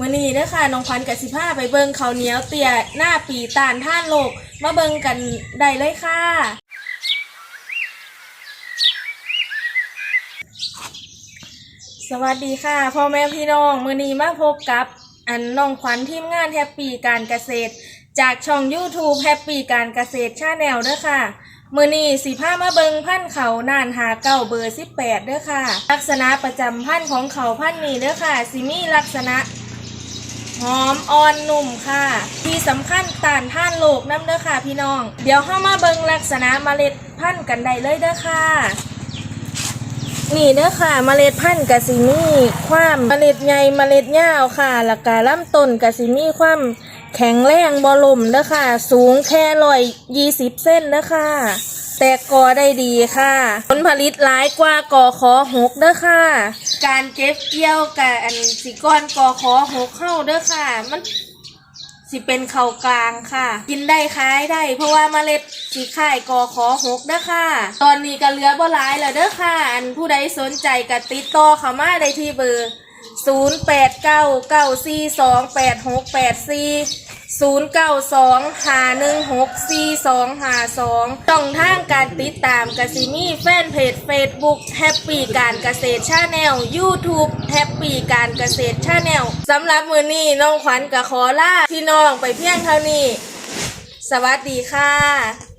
มื่อนี้เด้อค่ะน้องขวัญกับสิพาไปเบิ่งข้าเหนียวเตี่ยหน้าปีตานท่านโลก มาเบิ่งกันได้เลยค่ะ สวัสดีค่ะพ่อแม่พี่น้องมื่อนี้มาพบกับอันน้องขวัญทีมงานแฮปปี้การเกษตร จากช่อง YouTube แฮปปี้การเกษตรชาแนลเด้อค่ะมื่อนี้สิพามาเบิงพันธุ์เขานานหาเก้าเบอร์สิบแปดเด้อค่ะ ลักษณะประจำพันธุ์ของเขาพันธุ์นี้เด้อค่ะสิมีลักษณะ หอมอ่อนนุ่มค่ะ ที่สำคัญต้านท่านโลกน้ำเด้อค่ะ พี่น้อง เดี๋ยวเข้ามาเบิงลักษณะเมล็ดพันธุ์กันได้เลยเด้อค่ะ นี่เด้อค่ะ เมล็ดพันธุ์กะสิมีความเมล็ดใหญ่เมล็ดยาวค่ะแล้วก็ลำต้นกะสิมีความแข็งแรงบ่ล่มเด้อค่ะ สูงแค่ร้อยยี่สิบเส้นเด้อค่ะ แตกกอได้ดีค่ะ ผลผลิตหลายกว่ากอขอหกเด้อค่ะ การเก็บเกี่ยวกับอันสิก้อนกอขอหกเข้าเด้อค่ะ มันสิเป็นเข่ากลางค่ะ กินได้ขายได้ เพราะว่าเมล็ดสีข่ายกอขอหกเด้อค่ะ ตอนนี้ก็เหลือบ่หลายแล้วเด้อค่ะ อันผู้ใดสนใจก็ติดต่อเข้ามาได้ที่เบอร์ 0899428684 0 8 9 9 4 2 8 6 8 4 0 9 2 5 1 6 4 2 5 2ช่องทางการติดตามกสิมีแฟนเพจ Facebook แฮปปี้การเกษตรชาแนล YouTube แฮปปี้การเกษตรชาแนลสำหรับมือนี้น้องขวัญกับขอลาพี่น้องไปเพียงเท่านี้ สวัสดีค่ะ